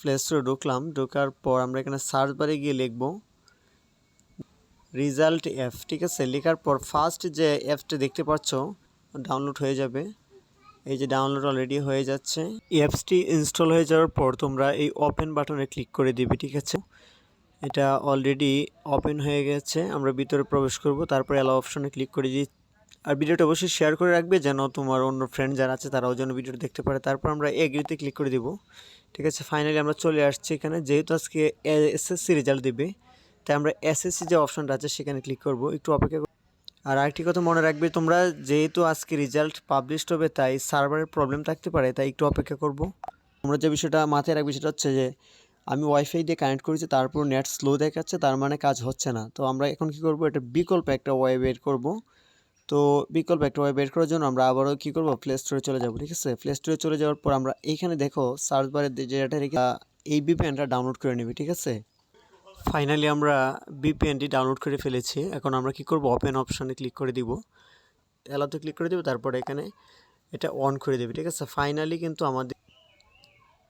Play স্টোরে ঢুকলাম, ঢোকার পর আমরা এখানে সার্চ বারে গিয়ে লিখব রেজাল্ট অ্যাপ ঠিক আছে? লেখার পর ফার্স্ট যে অ্যাপসটা দেখতে পাচ্ছ ডাউনলোড হয়ে যাবে। এই যে ডাউনলোড অলরেডি হয়ে যাচ্ছে। অ্যাপসটি ইনস্টল হয়ে যাওয়ার পর তোমরা এই ওপেন বাটনে ক্লিক করে দিবে, ঠিক আছে? এটা অলরেডি ওপেন হয়ে গেছে। আমরা ভিতরে প্রবেশ করব, তারপর অ্যালো অপশনে ক্লিক করে দিই আর ভিডিওটা অবশ্যই শেয়ার করে রাখবে যেন তোমার অন্য ফ্রেন্ড যারা আছে তারাও যেন ভিডিওটা দেখতে পারে। তারপর আমরা এগ্রিতে ক্লিক করে দিব। ঠিক আছে ফাইনালি আমরা চলে আসছি এখানে। যেহেতু আজকে এসএসসি রেজাল্ট দেবে, তাই আমরা এসএসসি যে অপশনটা আছে সেখানে ক্লিক করব। একটু অপেক্ষা আর আরেকটি কথা মনে রাখবে, তোমরা যেহেতু আজকে রেজাল্ট পাবলিশড হবে, তাই সার্ভারের প্রবলেম থাকতে পারে, তাই একটু অপেক্ষা করব। তোমরা যে বিষয়টা মাথায় রাখবে সেটা হচ্ছে যে, আমি ওয়াইফাই দিয়ে কানেক্ট করেছি, তারপর নেট স্লো দেখাচ্ছে, তার মানে কাজ হচ্ছে না। তো আমরা এখন কি করব এটা বিকল্প একটা ওয়ে বের করব। তো বিকল্প একটা ওয়ে বের করার জন্য আমরা আবারও কী করব? প্লে স্টোরে চলে যাব, ঠিক আছে? প্লে স্টোরে চলে যাওয়ার পর আমরা এইখানে দেখো সার্চ বারে যেটা রেখে এই বিপিএনটা ডাউনলোড করে নেবে, ঠিক আছে? ফাইনালি আমরা বিপিএনটি ডাউনলোড করে ফেলেছি। এখন আমরা কি করব? ওপেন অপশানে ক্লিক করে দিব। এলাতে ক্লিক করে দিব, তারপরে এখানে এটা অন করে দেবে, ঠিক আছে? ফাইনালি কিন্তু আমাদের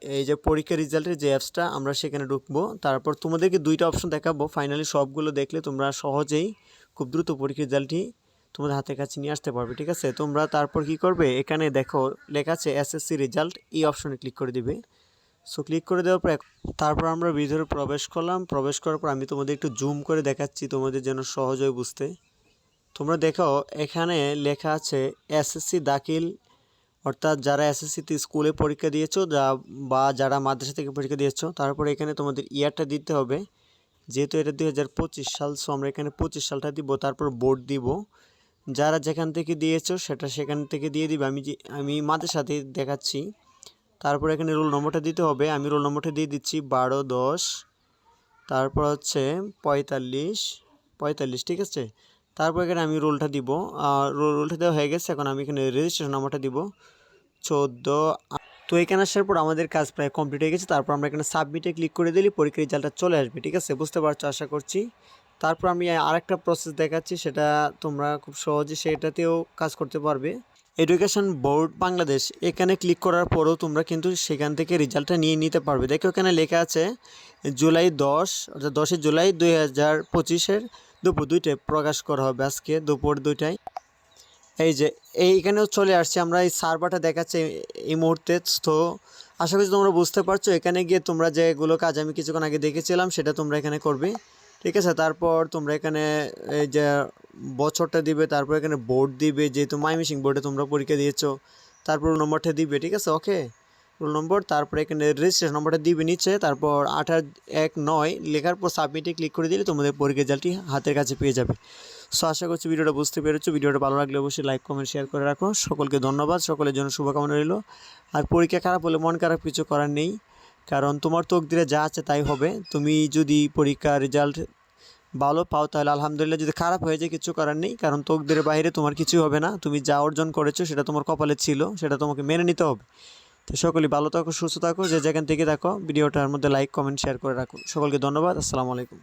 এই যে পরীক্ষা রেজাল্টের যে অ্যাপসটা আমরা সেখানে ঢুকবো। তারপর তোমাদেরকে দুইটা অপশন দেখাবো। ফাইনালি সবগুলো দেখলে তোমরা সহজেই খুব দ্রুত পরীক্ষা রেজাল্টটি তোমাদের হাতের কাছে নিয়ে আসতে পারবে, ঠিক আছে? তোমরা তারপর কি করবে? এখানে দেখো, লেখা আছে এসএসসি রেজাল্ট এই অপশনে ক্লিক করে দিবে। সো ক্লিক করে দেওয়ার পর তারপর আমরা ভিতরে প্রবেশ করলাম। প্রবেশ করার পর আমি তোমাদের একটু জুম করে দেখাচ্ছি তোমাদের যেন সহজ হয় বুঝতে। তোমরা দেখো, এখানে লেখা আছে এসএসসি দাখিল। অর্থাৎ যারা এসএসসিতে স্কুলে পরীক্ষা দিয়েছ, যা বা যারা মাদ্রাসা থেকে পরীক্ষা দিয়েছ, তারপরে এখানে তোমাদের ইয়ারটা দিতে হবে। যেহেতু এটা দুই হাজার পঁচিশ সাল সো আমরা এখানে পঁচিশ সালটা দিব, তারপর বোর্ড দিব। যারা যেখান থেকে দিয়েছ, সেটা সেখান থেকে দিয়ে দিবে। আমি যে আমি মাদ্রাসাতে দেখাচ্ছি। তারপর এখানে রোল নম্বরটা দিতে হবে। আমি রোল নম্বরটা দিয়ে দিচ্ছি বারো, দশ, তারপর হচ্ছে পঁয়তাল্লিশ পঁয়তাল্লিশ, ঠিক আছে? তারপর এখানে আমি রোলটা দিব। রোলটা দেওয়া হয়ে গেছে। এখন আমি এখানে রেজিস্ট্রেশন নাম্বারটা দিব। চোদ্দ তো এখানে আসার পর আমাদের কাজ প্রায় কমপ্লিট হয়ে গেছে। তারপর আমরা এখানে সাবমিটে ক্লিক করে দিলে পরীক্ষার রেজাল্টটা চলে আসবে। ঠিক আছে? বুঝতে পারছ? আশা করছি। তারপর আমি আরেকটা প্রসেস দেখাচ্ছি, সেটা তোমরা খুব সহজে সেটাতেও কাজ করতে পারবে। এডুকেশন বোর্ড বাংলাদেশ এখানে ক্লিক করার পরেও তোমরা কিন্তু সেখান থেকে রেজাল্টটা নিয়ে নিতে পারবে। দেখো এখানে লেখা আছে, জুলাই দশ, অর্থাৎ দশই জুলাই দুই হাজার পঁচিশের দুপুর দুইটায় প্রকাশ করা হবে আজকে দুপুর দুইটায়। এই যে এইখানেও চলে আসছে আমরা, এই সার্ভারটা দেখাচ্ছে এই মুহূর্তে। তো আশা করছি তোমরা বুঝতে পারছ, এখানে গিয়ে তোমরা যেগুলো কাজ আমি কিছুক্ষণ আগে দেখেছিলাম, সেটা তোমরা এখানে করবে। ঠিক আছে, তারপর তোমরা এখানে, এই যে বছরটা দিবে, তারপর এখানে বোর্ড দিবে, যেহেতু মাইমিসিং বোর্ডে তোমরা পরীক্ষা দিয়েছ, তারপর নম্বরটা দিবে, ঠিক আছে ওকে রোল নম্বর তারপর এখানে রেজিস্ট্রেশন নম্বরটা দিবে নিচ্ছে তারপর আঠাশ এক নয় লেখার পর সাবমিটে ক্লিক করে দিলে তোমাদের পরীক্ষা রেজাল্টটি হাতের কাছে পেয়ে যাবে। সো আশা করছি ভিডিওটা বুঝতে পেরেছ, ভিডিওটা ভালো লাগলে অবশ্যই লাইক কমেন্ট শেয়ার করে রাখো। সকলকে ধন্যবাদ, সকলের জন্য শুভকামনা রইল। আর পরীক্ষা খারাপ হলে মন খারাপ কিছু করার নেই। কারণ তোমার তকদিরে যা আছে তাই হবে। তুমি যদি পরীক্ষার রেজাল্ট ভালো পাও তাহলে আলহামদুলিল্লাহ, যদি খারাপ হয়ে যায় কিছু করার নেই। কারণ তোক দিলে বাইরে তোমার কিছু হবে না। তুমি যা অর্জন করেছ সেটা তোমার কপালে ছিল, সেটা তোমাকে মেনে নিতে হবে। তো সকলেই ভালো থাকো, সুস্থ থাকো, যে যেখান থেকে থাকো, ভিডিওটার মধ্যে লাইক কমেন্ট শেয়ার করে রাখো। সকলকে ধন্যবাদ, আসসালামু আলাইকুম।